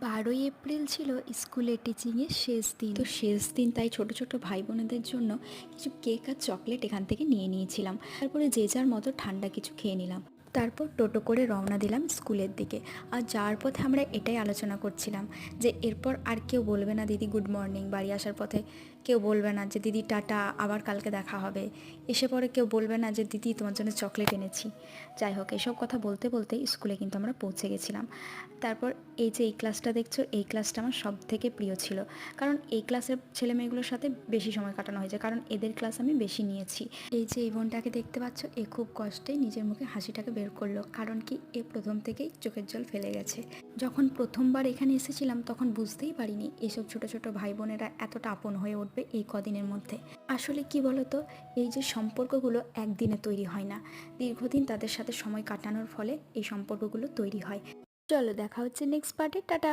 বারোই এপ্রিল ছিল স্কুলে টিচিংয়ের শেষ দিন। তো শেষ দিন তাই ছোট ছোট ভাই বোনেদের জন্য কিছু কেক আর চকলেট এখান থেকে নিয়ে নিয়েছিলাম। তারপরে যে যার মতো ঠান্ডা কিছু খেয়ে নিলাম। তারপর টোটো করে রওনা দিলাম স্কুলের দিকে। আর যাওয়ার পথে আমরা এটাই আলোচনা করছিলাম যে এরপর আর কেউ বলবে না, দিদি গুড মর্নিং বাড়ি আসার পথে কেউ বলবে না যে, দিদি, টাটা, আবার কালকে দেখা হবে। এসে পরে কেউ বলবে না যে, দিদি, তোমার জন্য চকলেট এনেছি। যাই হোক, এসব কথা বলতে বলতে স্কুলে কিন্তু আমরা পৌঁছে গেছিলাম। তারপর এই যে এই ক্লাসটা দেখছ, এই ক্লাসটা আমার সব থেকে প্রিয় ছিল। কারণ এই ক্লাসের ছেলেমেয়েগুলোর সাথে বেশি সময় কাটানো হয়েছে, কারণ এদের ক্লাস আমি বেশি নিয়েছি। এই যে এই বোনটাকে দেখতে পাচ্ছ, এ খুব কষ্টে নিজের মুখে হাসিটাকে বের করল, কারণ কি এ প্রথম থেকেই চোখের জল ফেলে গেছে। যখন প্রথমবার এখানে এসেছিলাম তখন বুঝতেই পারিনি এসব ছোট ছোট ভাই বোনেরা এতটা আপন হয়ে উঠবে এই কদিনের মধ্যে। আসলে কি বলতো, এই যে সম্পর্কগুলো একদিনে তৈরি হয় না। দীর্ঘদিন তাদের সাথে সময় কাটানোর ফলে এই সম্পর্কগুলো তৈরি হয়। চলো দেখা হচ্ছে নেক্সট পার্টে টাটা!